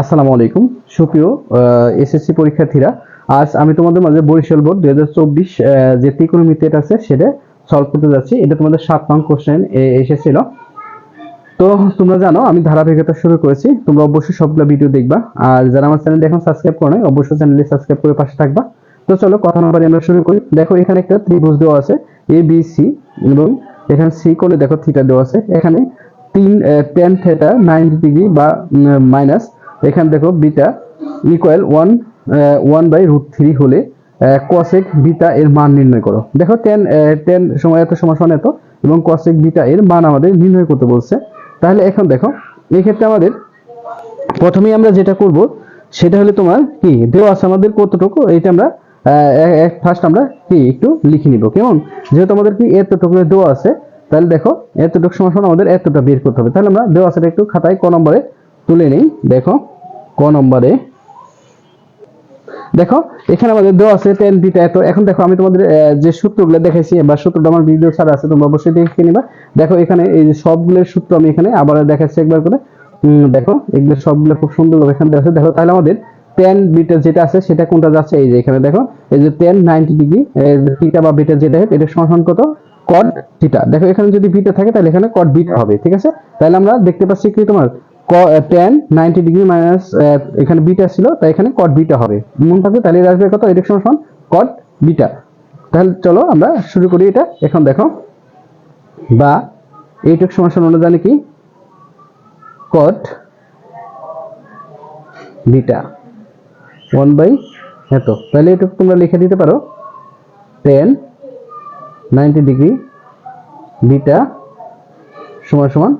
আসসালামু আলাইকুম। সুপ্রিয় এসএসসি পরীক্ষার্থীরা, আজ আমি তোমাদের মাঝে বরিশাল বোর্ড দুই হাজার চব্বিশ যে ত্রিকোণমিতি এটা আছে, সেটা সলভ করতে যাচ্ছি। এটা তোমাদের সাত নং কোশ্চেন এসেছিল। তো তোমরা জানো, আমি ধারাবাহিকতা শুরু করেছি। তোমরা অবশ্যই সবগুলো ভিডিও দেখবা। আর যারা আমার চ্যানেল এখন সাবস্ক্রাইব করো অবশ্যই চ্যানেলটি সাবস্ক্রাইব করে পাশে থাকবা। তো চলো, কথা না আমরা শুরু করি। দেখো, এখানে একটা ত্রিভুজ দেওয়া আছে এ বি সি এবং এখানে সি কোণে দেখো থিটা দেওয়া আছে। এখানে তিন টেন থেটা নাইনটি ডিগ্রি বা মাইনাস এখানে দেখো beta equal one one by root three হলে কসেক বিটা এর মান নির্ণয় করো। দেখো টেন টেন সময় এত, সমান এত, এবং কসেক বিটা এর মান আমাদের নির্ণয় করতে বলছে। তাহলে এখন দেখো, এই ক্ষেত্রে আমাদের প্রথমেই আমরা যেটা করব, সেটা হলো তোমার কি, দেওয়া আছে আমাদের কতটুকু এটা আমরা ফার্স্ট আমরা কি, একটু লিখে নিব। কেমন? যেহেতু আমাদের কি এতটুকু দেওয়া আছে তাহলে দেখো, এতটুকু সময় সময় আমাদের এতটা বের করতে হবে। তাহলে আমরা দেওয়া আছে একটু খাতায়, ক নম্বরে তুলে নেই। দেখো, ক নম্বরে। দেখো, এখানে আমাদের দেওয়া আছে টেন বিটা এত। এখন দেখো, আমি তোমাদের যে সূত্রগুলো দেখাইছি বা সূত্রটা আমার ভিডিও ছাড়া আছে, তোমরা অবশ্যই দেখে নিবা। দেখো, এখানে এই যে সবগুলোর সূত্র আমি এখানে আবার দেখাচ্ছি একবার করে। দেখো, এগুলো সবগুলো খুব সুন্দরভাবে এখানে দেওয়া আছে। দেখো, তাহলে আমাদের টেন বিটা যেটা আছে, সেটা কোনটা যাচ্ছে? এই যে এখানে দেখো, এই যে টেন নাইনটি ডিগ্রি থিটা বা বিটা যেটা এটা সমান কত? কট থিটা দেখো এখানে যদি বিটা থাকে তাহলে এখানে কট বিটা হবে ঠিক আছে? তাহলে আমরা দেখতে পাচ্ছি কি তোমার? টেন নাইনটি ডিগ্রি মাইনাস এখানে বিটা ছিল তাই এখানে কট বিটা হবে। মন থাকবে তাহলে এর আসবে কত? এটা সমান সমান কট বিটা তাহলে চলো আমরা শুরু করি এটা। এখন দেখো বা এইটুক সমান সমান আমরা জানি কি? কট বিটা ওয়ান বাই এত। তাহলে এটুকু তোমরা লিখে দিতে পারো। টেন নাইনটি ডিগ্রি বিটা সমান সমান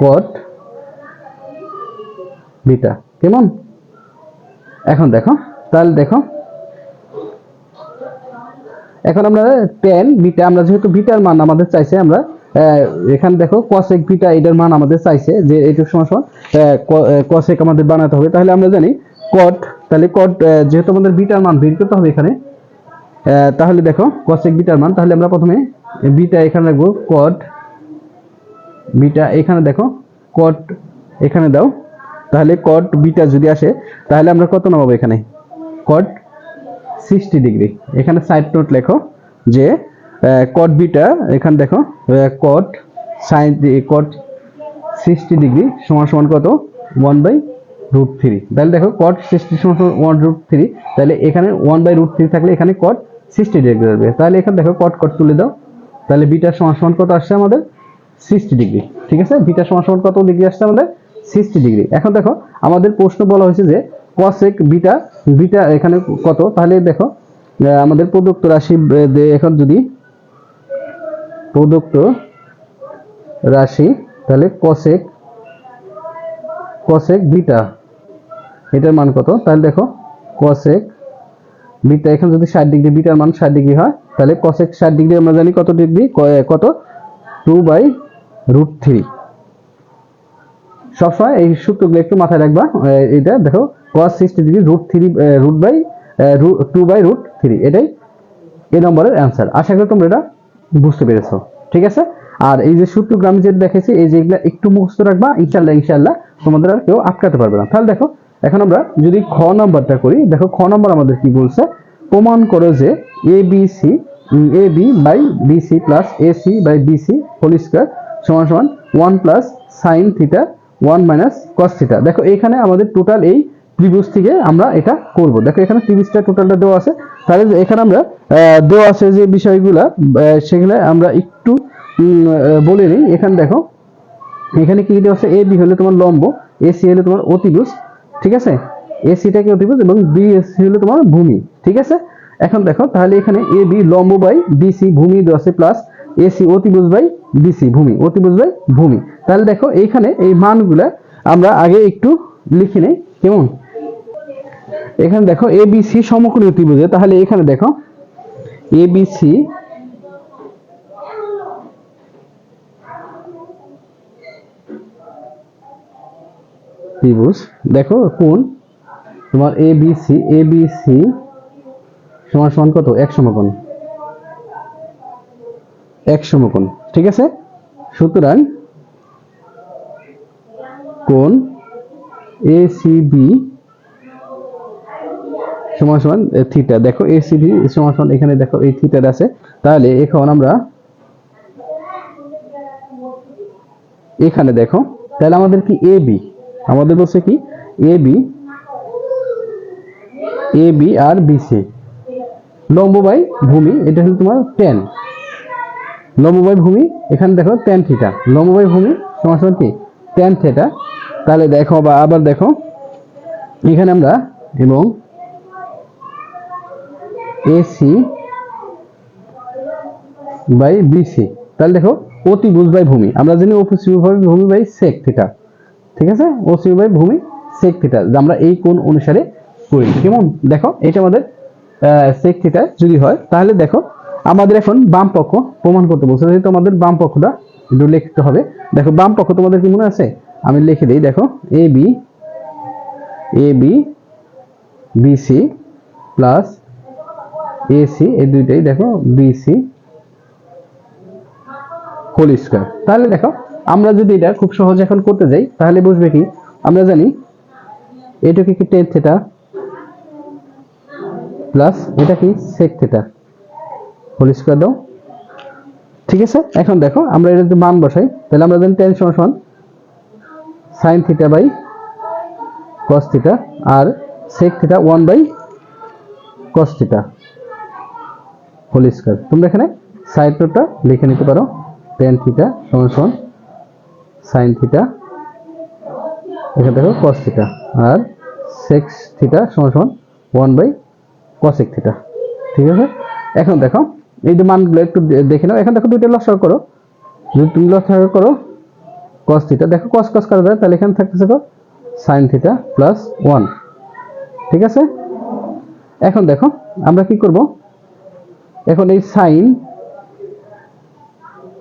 কট বিটা। কেমন? এখন দেখো, তাহলে দেখো। এখন আমরা টেন বিটা, আমরা যেহেতু বিটার মান আমাদের চাইছে, আমরা এখানে দেখো কসেক বিটা এটার মান আমাদের চাইছে, যে এইটুকু সমান সমান কসেক আমাদের বানাতে হবে। তাহলে আমরা জানি কট তাহলে কট যেহেতু আমাদের বিটার মান বের করতে হবে এখানে তাহলে দেখো কসেক বিটার মান, তাহলে আমরা প্রথমে বিটা এখানে রাখব কট বিটা এখানে দেখো কট এখানে দাও। তাহলে কট বিটা যদি আসে, তাহলে আমরা কত নামাবো এখানে? কট সিক্সটি ডিগ্রি এখানে সাইড নোট লেখো যে কট বিটা, এখানে দেখো cot sine cot sixty degree সমান সমান কত? ওয়ান বাই রুট থ্রি তাহলে দেখো কট সিক্সটি সমান ওয়ান রুট থ্রি তাহলে এখানে ওয়ান বাই রুট থ্রি থাকলে এখানে কট সিক্সটি ডিগ্রি আসবে তাহলে এখানে দেখো কট কট তুলে দাও। তাহলে বিটার সমান সমান কত আসছে আমাদের? সিক্সটি ডিগ্রি ঠিক আছে? বিটার সমান সমান কত ডিগ্রি আসছে আমাদের? সিক্সটি ডিগ্রি এখন দেখো, আমাদের প্রশ্ন বলা হয়েছে যে কসেক বিটা বিটা এখানে কত? তাহলে দেখো আমাদের প্রদত্ত রাশি এখন যদি প্রদত্ত রাশি, তাহলে কসেক কসেক বিটা, এটার মান কত? তাহলে দেখো কসেক বিটা এখানে যদি ষাট ডিগ্রি বিটার মান ষাট ডিগ্রি হয়, তাহলে কসেক ষাট ডিগ্রি, আমরা জানি কত ডিগ্রি কত? টু বাই রুট থ্রি সবসময় এই সূত্রগুলো একটু মাথায় রাখবা। এটা দেখো, cos sixty degree root three root by two by root three এটাই এই নম্বরের অ্যান্সার আশা করি তোমরা এটা বুঝতে পেরেছ। ঠিক আছে? আর এই যে সূত্রগুলো আমি যেটা দেখেছি এই যে এগুলা একটু মুখস্থ রাখবা ইনশাল্লাহ ইনশাল্লাহ তোমাদের আর কেউ আটকাতে পারবে না। তাহলে দেখো এখন আমরা যদি খ নম্বরটা করি, দেখো খ নম্বর আমাদের কি বলছে? প্রমাণ করো যে A B C A B by B C plus A C by B C whole square সমান সমান one plus sine theta one minus cos theta দেখো এখানে আমাদের টোটাল এই ত্রিভুজ থেকে আমরা এটা করব। দেখো এখানে ত্রিভুজটা টোটালটা দেওয়া আছে। তাহলে এখানে আমরা দেওয়া আছে যে বিষয়গুলা সেগুলো আমরা একটু বলে নিই। এখানে দেখো, এখানে কি দেওয়া আছে? এ বি হলে তোমার লম্ব এ সি হলে তোমার অতিভুজ। ঠিক আছে? এ সিটা কি অতিভুজ এবং বি সি হলে তোমার ভূমি, ঠিক আছে? এখন দেখো, তাহলে এখানে এ বি লম্ব বাই বি সি ভূমি আছে প্লাস এ সি অতিভুজ বাই বি সি ভূমি অতিভুজ বাই ভূমি। তাহলে দেখো, এইখানে এই মানগুলা আমরা আগে একটু লিখে নেই, কেমন? এখানে দেখো এ বি সি সমকোণী ত্রিভুজে, তাহলে এখানে দেখো এ ত্রিভুজ। দেখো কোন? তোমার A B C A B C সমান সমান কত? এক সমকোণ। এক সমকোণ। ঠিক আছে? সুতরাং কোন? এ সি বি সমান সমান থিটা দেখো এ সি বি সমান সমান, এখানে দেখো এই থিটাটা আছে। তাহলে এখন আমরা এখানে দেখো। তাহলে আমাদের কি এ বি আমাদের বলছে কি? এ বি এ বি আর বিসি লম্ব বাই ভূমি, এটা হলো তোমার টেন লম্ব বাই ভূমি, এখানে দেখো টেন থিটা লম্ব বাই ভূমি সমান সমান কি? টেন থিটা তাহলে দেখো বা আবার দেখো, এখানে আমরা এবং এসি বাই বিসি তাহলে দেখো অতিভুজ বাই ভূমি। আমরা জানি অতিভুজ বাই ভূমি বাই সেক থিটা ঠিক আছে? অতিভুজ বাই ভূমি সেক থিটা আমরা এই কোণ অনুসারে করি। কেমন? দেখো, এটা আমাদের সেক থিটা যদি হয়, তাহলে দেখো, আমাদের এখন বাম পক্ষ প্রমাণ করতে বলছে, যেহেতু আমাদের বাম পক্ষটা একটু লিখতে হবে। দেখো, বাম পক্ষ তোমাদের কি মনে আছে? আমি লিখে দিই, দেখো A B A B BC plus AC এই দুইটাই, দেখো বিসি হোল স্কয়ার তাহলে দেখো আমরা যদি এটা খুব সহজ এখন করতে যাই, তাহলে বুঝবে কি? আমরা জানি এটাকে কি টেন থেটা প্লাস এটা কি সেক থেটা হোল স্কয়ার দাও। ঠিক আছে? এখন দেখো, আমরা এটা যদি মান বসাই, তাহলে আমরা জানি টেন সমান সমান sine theta by cos theta R sec theta one by cos theta whole square তোমরা এখানে সাইড লিখে নিতে পারো টেন থিটা সমান সমান সাইন থিটা এখানে দেখো কস থিটা আর সেক্স থিটা সমান সমান ওয়ান বাই কসেক থিটা ঠিক আছে? এখন দেখো, এই যে মানগুলো একটু দেখে নাও, এখন দেখো দুইটা লসাগু করো, যদি তুমি লসাগু করো কস থিটা দেখো কস কস করা যায়, তাহলে এখানে থাকতেছে কত? সাইন থিটা প্লাস ওয়ান ঠিক আছে? এখন দেখো, আমরা কি করব? এখন এই sine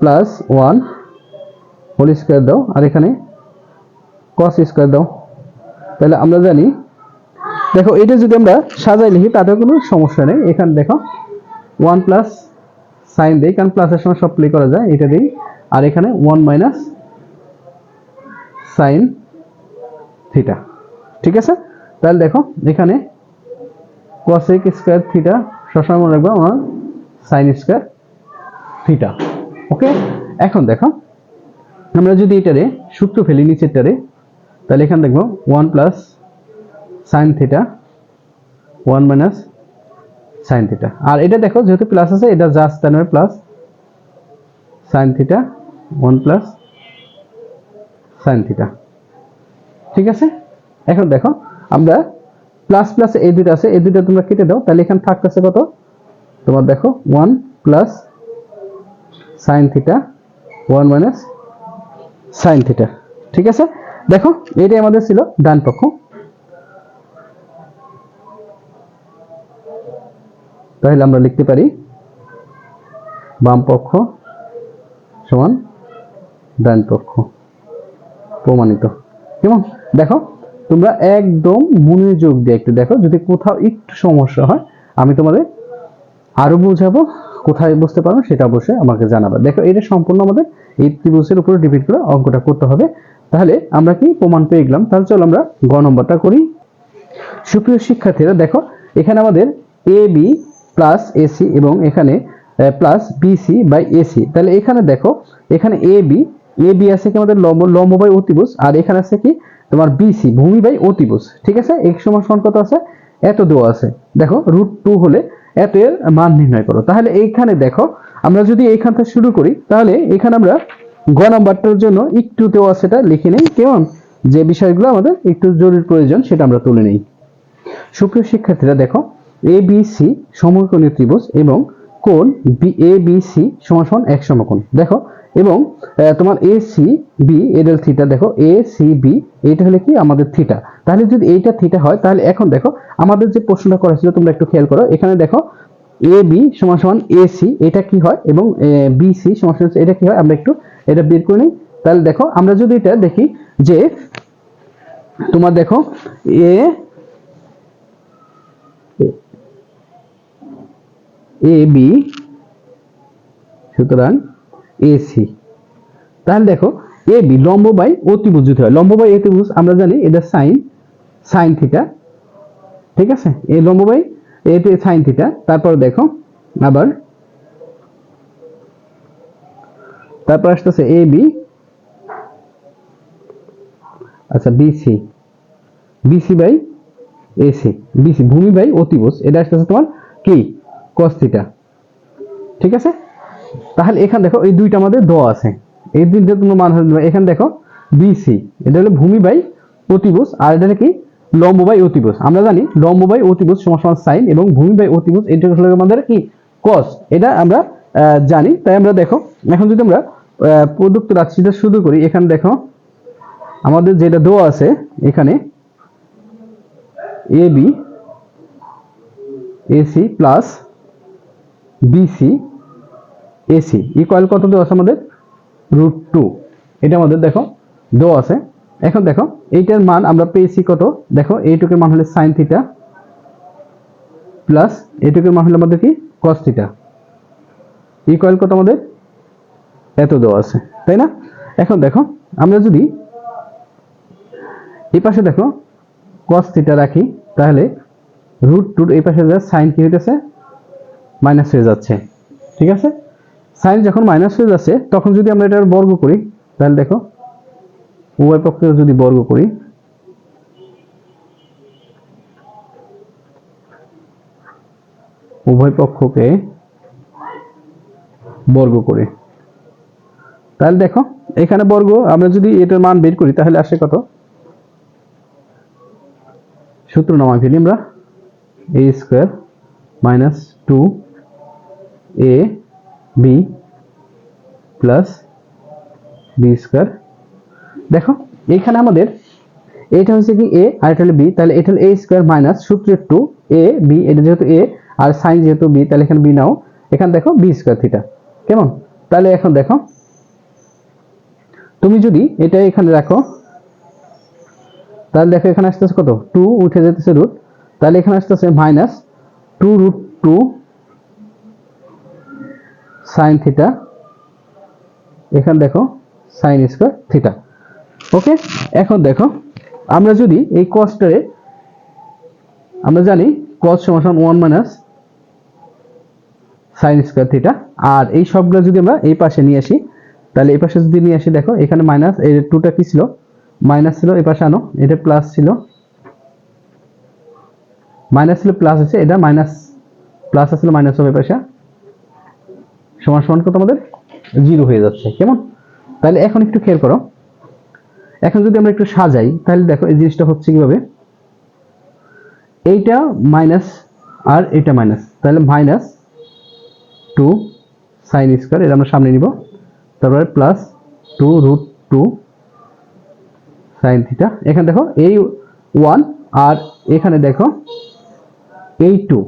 plus one whole square দাও, আর এখানে কস স্কোয়ার দাও। তাহলে আমরা জানি, দেখো, এটা যদি আমরা সাজাই লিখি, তাতেও কোনো সমস্যা নেই। এখানে দেখো ওয়ান প্লাস সাইন দিই, কারণ প্লাসের সময় সব প্লে করা যায়, এটা দিই। আর এখানে ওয়ান মাইনাস সাইন থিটা ঠিক আছে? তাহলে দেখো, এখানে cosec স্কোয়ার থিটা সবসময় মনে রাখব, আমার সাইন স্কোয়ার থিটা ওকে এখন দেখো আমরা যদি এটারে সূত্র ফেলি নিচেরটারে, তাহলে এখানে দেখব one plus sine theta one minus sine theta আর এটা দেখো, যেহেতু প্লাস আছে, এটা জাস্ট তার মানে plus sine theta one plus sine theta ঠিক আছে? এখন দেখো, আমরা প্লাস প্লাস এই দুটো আছে, এই দুটো তোমরা কেটে দাও, তাহলে এখানে থাকতেছে কত? তোমার দেখো one plus sine theta one minus sine theta ঠিক আছে? দেখো, এটাই আমাদের ছিল ডান পক্ষ। তাহলে আমরা লিখতে পারি বাম পক্ষ সমান ডান পক্ষ প্রমাণিত। কেমন? দেখো, তোমরা একদম মনোযোগ দিয়ে একটু দেখো, যদি কোথাও একটু সমস্যা হয়, আমি তোমাদের আরও বোঝাবো, কোথায় বুঝতে পারো সেটা অবশ্যই আমাকে জানাবে। দেখো, এটা সম্পূর্ণ আমাদের এই ত্রিভুজের উপরে ডিপেন্ড করে অঙ্কটা করতে হবে। তাহলে আমরা কি প্রমাণ পেয়ে গেলাম? তাহলে চলো আমরা গ নম্বরটা করি। সুপ্রিয় শিক্ষার্থীরা, দেখো, এখানে আমাদের এ বি প্লাস এসি এবং এখানে প্লাস বিসি বাই এসি তাহলে এখানে দেখো, এখানে এ বি এ বি আছে কি আমাদের লম্ব লম্ব বাই অতিভুজ, আর এখানে আছে কি তোমার বিসি ভূমি বাই অতিভুজ। ঠিক আছে? এক সমান কত আছে? এত দেওয়া আছে। দেখো রুট টু হলে এত এর মান নির্ণয় করো। তাহলে এইখানে দেখো, আমরা যদি এইখান থেকে শুরু করি, তাহলে এখানে আমরা গ নাম্বারটার জন্য একটু দেওয়া সেটা লিখে নেই। কেমন? যে বিষয়গুলো আমাদের একটু জরুরি প্রয়োজন, সেটা আমরা তুলে নেই। সুপ্রিয় শিক্ষার্থীরা, দেখো এ বি সি সমকোণী ত্রিভুজ এবং কোণ বি এ বি সি সমান সমান এক সমকোণ। দেখো এবং তোমার এ সি বি এডেল থিটা দেখো এ সি বি এইটা হলে কি? আমাদের থিটা তাহলে যদি এইটা থিটা হয়, তাহলে এখন দেখো, আমাদের যে প্রশ্নটা করা ছিল, তোমরা একটু খেয়াল করো। এখানে দেখো এ বি সমান সমান এ সি এটা কি হয়? এবং বি সি সমান সমান এটা কি হয়? আমরা একটু এটা বের করে নিই। তাহলে দেখো, আমরা যদি এটা দেখি যে, তোমার দেখো এ এ বি সুতরাং এসি তাহলে দেখো এ বি লম্ব বাই অতিভুজ যদি হয়। লম্ব বাই অতিভুজ, আমরা জানি এটা সাইন সাইন থিটা ঠিক আছে? এই লম্ব বাই এতে সাইন থিটা তারপর দেখো, আবার তারপর আসতেছে এ বি আচ্ছা BC BC by AC BC ভূমি বাই অতিভুজ। এটা আসতেছে তোমার কি? থিটা ঠিক আছে? তাহলে এখানে দেখো, এই দুইটা আমাদের দ আছে। এই দুইটা তোমার মান। এখানে দেখো বিসি এটা হলো ভূমি বাই অতিভুজ, আর এটা কি? লম্ব বাই অতিভুজ। আমরা জানি লম্ব বাই অতিভুজ সমান সাইন এবং ভূমি বাই অতিভুজ এটা হলো আমাদের কি? cos এটা আমরা জানি। তাই আমরা দেখো, এখন যদি আমরা প্রদত্ত রাশিটা শুরু করি, এখানে দেখো, আমাদের যেটা দেওয়া আছে, এখানে A B AC plus BC AC equal কত দেওয়া আছে আমাদের? রুট টু এটা আমাদের দেখো, দেওয়া আছে। এখন দেখো, এইটার মান আমরা পেয়েছি কত? দেখো, এইটুকের মান হলে সাইন থিটা প্লাস এইটুকের মান হলে আমাদের কি? কস থিটা ইকুয়াল কত আমাদের? এত দেওয়া আছে, তাই না? এখন দেখো, আমরা যদি এই পাশে দেখো, cos থিটা রাখি, তাহলে রুট টুর এই পাশে যা সাইন কি হইতেছে? মাইনাস হয়ে যাচ্ছে। ঠিক আছে? সাইন যখন মাইনাস হয়ে যাচ্ছে, তখন যদি আমরা এটার বর্গ করি, তাহলে দেখো, উভয় পক্ষে যদি বর্গ করি, উভয় পক্ষকে বর্গ করে। তাহলে দেখো, এখানে বর্গ, আমরা যদি এটার মান বের করি, তাহলে আসে কত? সূত্র নামাই ফেলি আমরা A square minus two A B plus B square দেখো এখানে আমাদের এটা হচ্ছে কি এ আর এটা হলো বি তাহলে এটা হলো এ স্কোয়ার মাইনাস সূত্রের টু এ বি এটা যেহেতু এ আর সাইন যেহেতু বি তাহলে এখানে বি নাও। এখানে দেখো বি স্কোয়ার থিটা কেমন? তাহলে এখন দেখো, তুমি যদি এটা এখানে রাখো, তাহলে দেখো এখানে আসতেছে কত? টু উঠে যেতেছে রুট তাহলে এখানে আসতেছে minus two root two sine theta এখানে দেখো সাইন স্কোয়ার থিটা ওকে এখন দেখো, আমরা যদি এই কস্টারে আমরা জানি কস সমান one minus sine square theta আর এই সবগুলো যদি আমরা এই পাশে নিয়ে আসি, তাহলে এই পাশে যদি নিয়ে আসি, দেখো, এখানে মাইনাস এই টুটা কি ছিল? মাইনাস ছিল, এই পাশে আনো, এটা প্লাস ছিল। মাইনাস ছিল প্লাস আছে, এটা মাইনাস প্লাস আসলে মাইনাস হবে এই পাশে। সমান সমান কত আমাদের? জিরো হয়ে যাচ্ছে। কেমন? তাহলে এখন একটু খেয়াল করো। এখন যদি আমরা একটু সাজাই, তাহলে দেখো এই জিনিসটা হচ্ছে কীভাবে? এইটা মাইনাস আর এটা মাইনাস। তাহলে মাইনাস টু সাইন স্কোয়ার, এটা আমরা সামনে নিব। তারপরে plus two root two sine theta. এখানে দেখো এই ওয়ান আর এখানে দেখো এই টু।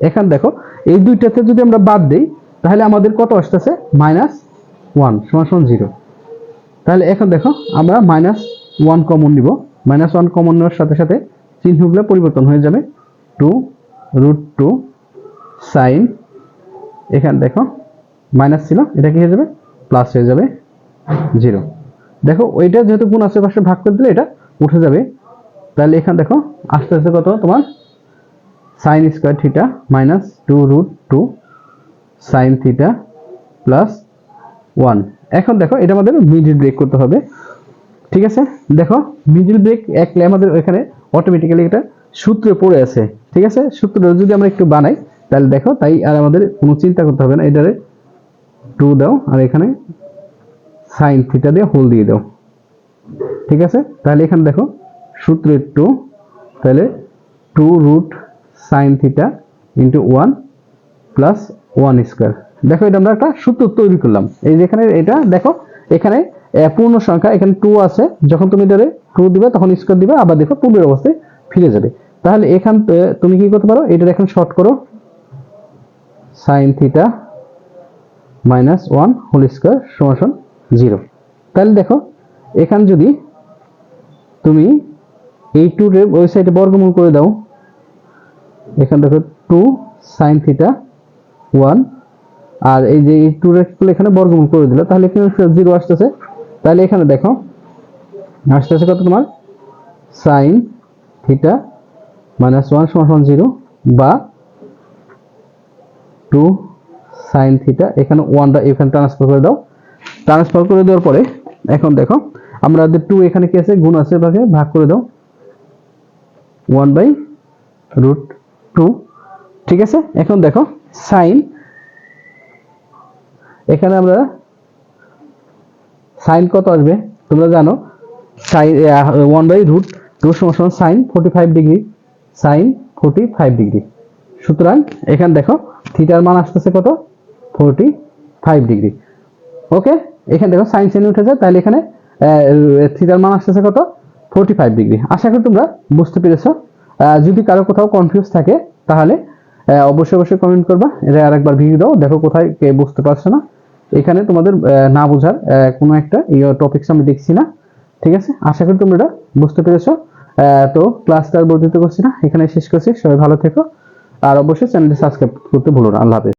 এখানে দেখো এই দুইটাতে যদি আমরা বাদ দিই তাহলে আমাদের কত আসতেছে? মাইনাস ওয়ান সমান সমান জিরো তাহলে এখন দেখো, আমরা মাইনাস ওয়ান কমন নিব। মাইনাস ওয়ান কমন নেওয়ার সাথে সাথে চিহ্নগুলো পরিবর্তন হয়ে যাবে। টু রুট টু সাইন এখানে দেখো মাইনাস ছিল, এটা কি হয়ে যাবে? প্লাস হয়ে যাবে জিরো দেখো, ওইটা যেহেতু গুণ আশেপাশে ভাগ করে দিলে এটা উঠে যাবে। তাহলে এখানে দেখো আস্তে আস্তে কত তোমার? Sine square theta minus two root two sine theta plus one এখন দেখো, এটা আমাদের মিডিল ব্রেক করতে হবে। ঠিক আছে? দেখো মিডিল ব্রেক একলে আমাদের এখানে অটোমেটিক্যালি এটা সূত্রে পড়ে আছে। ঠিক আছে? সূত্র যদি আমরা একটু বানাই, তাহলে দেখো, তাই আর আমাদের কোনো চিন্তা করতে হবে না। এটারে টু দাও, আর এখানে সাইন থিটা দিয়ে হোল দিয়ে দাও। ঠিক আছে? তাহলে এখানে দেখো সূত্রের টু তাহলে two root sine theta into one plus one square. দেখো এটা আমরা একটা সূত্র তৈরি করলাম। এই যে এখানে এটা, দেখো, এখানে পূর্ণ সংখ্যা, এখানে টু আছে। যখন তুমি এটারে টু দিবে, তখন স্কোয়ার দিবে, আবার দেখো পূর্বের অবস্থায় ফিরে যাবে। তাহলে এখান তুমি কি করতে পারো? এটার এখন শর্ট করো। Sine theta minus one whole square সমান জিরো তাহলে দেখো, এখান যদি তুমি এই টু ওই সাইডে বর্গমূল করে দাও, এখান দেখো টু সাইন থিটা ওয়ান আর এই যে এই টু রেখে এখানে বর্গমূল করে দিল, তাহলে এখানে জিরো আসতেছে। তাহলে এখানে দেখো, আসতেছে কত তোমার? সাইন থিটা মাইনাস ওয়ান সমান সমান জিরো বা টু সাইন থিটা এখানে ওয়ানটা এখানে ট্রান্সফার করে দাও। ট্রান্সফার করে দেওয়ার পরে, এখন দেখো আমাদের টু এখানে কি আছে? গুণ আছে ভাগে ভাগ করে দাও। ওয়ান বাই রুট টু ঠিক আছে? এখন দেখো সাইন। এখানে আমরা সাইন কত আসবে? তোমরা জানো, sine one by root two সমান sine forty five degree sine forty five degree সুতরাং এখানে দেখো, থিটার মান আসতেছে কত? ফোর্টি ফাইভ ডিগ্রি ওকে, এখানে দেখো সাইন সাইন উঠে যায় তাহলে এখানে থিটার মান আসতেছে কত? ফোর্টি ফাইভ ডিগ্রি আশা করি তোমরা বুঝতে পেরেছ। যদি কারও কোথাও কনফিউজ থাকে, তাহলে অবশ্যই অবশ্যই কমেন্ট করবা। এটা আরেকবার ভিডিও দাও, দেখো কোথায় কে বুঝতে পারছে না। এখানে তোমাদের না বোঝার কোনো একটা টপিকস আমি দেখছি না। ঠিক আছে? আশা করি তোমরা এটা বুঝতে পেরেছ। তো ক্লাসটা আর বর্ধিত করছি না। এখানে শেষ করছি। সবাই ভালো থেকো। আর অবশ্যই চ্যানেলটি সাবস্ক্রাইব করতে ভুলো না। আল্লাহ হাফেজ।